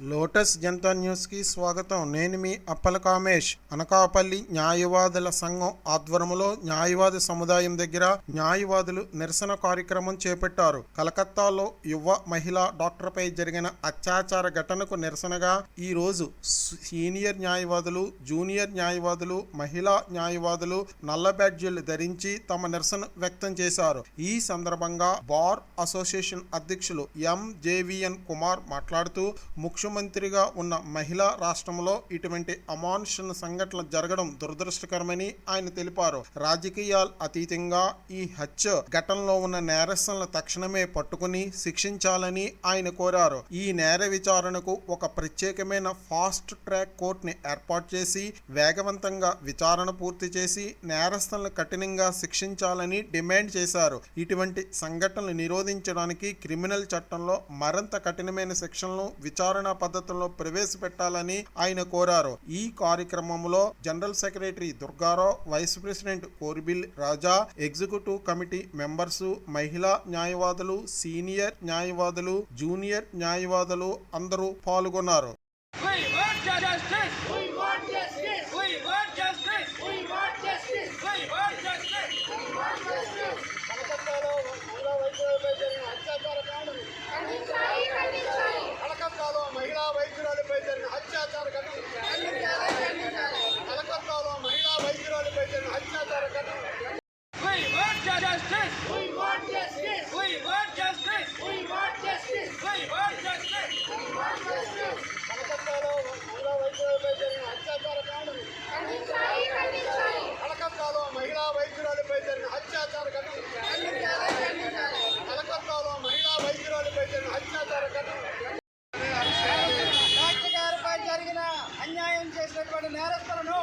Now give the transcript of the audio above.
Lotus Janata న్యూస్కి స్వాగతం. నేను మీ అప్పల కామేష్. అనకాపల్లి న్యాయవాదుల సంఘం ఆధ్వర్యంలో న్యాయవాది సముదాయం దగ్గర న్యాయవాదులు నిరసన కార్యక్రమం చేపట్టారు. కలకత్తాలో యువ మహిళా డాక్టర్పై జరిగిన అత్యాచార ఘటనకు నిరసనగా ఈ రోజు సీనియర్ న్యాయవాదులు జూనియర్ న్యాయవాదులు మహిళా న్యాయవాదులు నల్ల బ్యాడ్జీలు ధరించి తమ నిరసన వ్యక్తం చేశారు. ఈ సందర్భంగా బార్ అసోసియేషన్ అధ్యక్షులు ఎం జేవిఎన్ కుమార్ మాట్లాడుతూ ముఖ్యమంత్రిగా ఉన్న మహిళా రాష్ట్రంలో ఇటువంటి అమానుషణ సంఘటనలు జరగడం దురదృష్టకరమని ఆయన తెలిపారు. రాజకీయాలు అతీతంగా ఈ హత్య ఘటనలో ఉన్న నేరస్తులను తక్షణమే పట్టుకుని శిక్షించాలని ఆయన కోరారు. ఈ నేర విచారణకు ఒక ప్రత్యేకమైన ఫాస్ట్ ట్రాక్ కోర్టుని ఏర్పాటు చేసి వేగవంతంగా విచారణ పూర్తి చేసి నేరస్తులను కఠినంగా శిక్షించాలని డిమాండ్ చేశారు. ఇటువంటి సంఘటనలు నిరోధించడానికి క్రిమినల్ చట్టంలో మరింత కఠినమైన శిక్షలను విచారణ పద్ధతుల్లో ప్రవేశపెట్టాలని ఆయన కోరారు ఈ కార్యక్రమంలో general secretary Durgarao vice president కోర్బిల్ Raja executive committee members మహిళా న్యాయవాదులు సీనియర్ న్యాయవాదులు జూనియర్ న్యాయవాదులు అందరూ పాల్గొన్నారు We justice! చేసినటువంటి నేరస్తులను